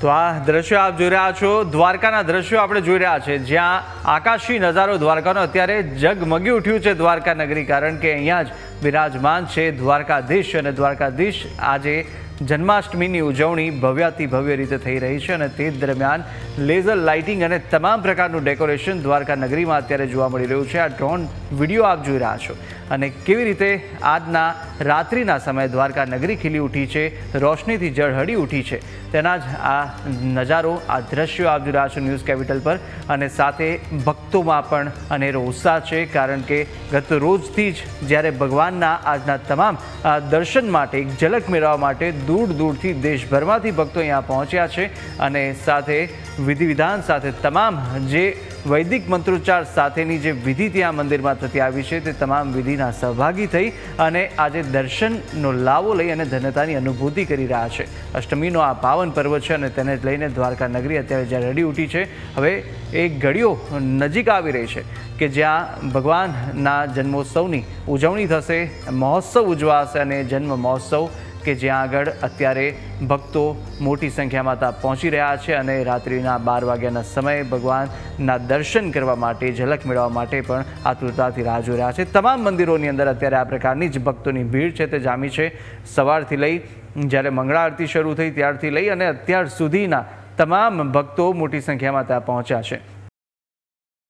તો આ દ્રશ્યો આપ જોઈ રહ્યા છો. દ્વારકાના દ્રશ્યો આપણે જોઈ રહ્યા છે. જ્યાં આકાશી નજારો દ્વારકાનો અત્યારે જગમગી ઉઠ્યું છે દ્વારકા નગરી, કારણ કે અહીંયા જ બિરાજમાન છે દ્વારકાધીશ અને દ્વારકાધીશ આજે જન્માષ્ટમીની ઉજવણી ભવ્યાથી ભવ્ય રીતે થઈ રહી છે અને તે દરમિયાન લેઝર લાઇટિંગ અને તમામ પ્રકારનું ડેકોરેશન દ્વારકા નગરીમાં અત્યારે જોવા મળી રહ્યું છે. આ ડ્રોન વીડિયો આપ જોઈ રહ્યા છો. અને કેવી રીતે આજના રાત્રિના સમયે દ્વારકા નગરી ખીલી ઉઠી છે, રોશનીથી જળહળી ઉઠી છે, તેના જ આ નજારો, આ દ્રશ્યો આપ જોઈ રહ્યા છો ન્યૂઝ કેપિટલ પર. અને સાથે ભક્તોમાં પણ અનેરો ઉત્સાહ છે, કારણ કે ગત રોજથી જ જ્યારે ભગવાનના આજના તમામ દર્શન માટે એક ઝલક મેળવવા માટે દૂર દૂરથી દેશભરમાંથી ભક્તો અહીંયા પહોંચ્યા છે અને સાથે વિધિ વિધાન સાથે તમામ જે વૈદિક મંત્રોચ્ચાર સાથેની જે વિધિ ત્યાં મંદિરમાં થતી આવી છે તે તમામ વિધિના સહભાગી થઈ અને આજે દર્શનનો લાવો લઈ અને ધન્યતાની અનુભૂતિ કરી રહ્યા છે. અષ્ટમીનો આ પાવન પર્વ છે અને તેને લઈને દ્વારકા નગરી અત્યારે જ્યાં રડી ઉઠી છે, હવે એ ઘડીઓ નજીક આવી રહી છે કે જ્યાં ભગવાનના જન્મોત્સવની ઉજવણી થશે, મહોત્સવ ઉજવાશે અને જન્મ મહોત્સવ કે જ્યાં આગળ અત્યારે ભક્તો મોટી સંખ્યામાં ત્યાં પહોંચી રહ્યા છે અને રાત્રિના બાર વાગ્યાના સમયે ભગવાનના દર્શન કરવા માટે, ઝલક મેળવવા માટે પણ આતુરતાથી રાહ જોઈ રહ્યા છે. તમામ મંદિરોની અંદર અત્યારે આ પ્રકારની જ ભક્તોની ભીડ છે તે જામી છે. સવારથી લઈ, જ્યારે મંગળા આરતી શરૂ થઈ ત્યારથી લઈ અને અત્યાર સુધીના તમામ ભક્તો મોટી સંખ્યામાં ત્યાં પહોંચ્યા છે.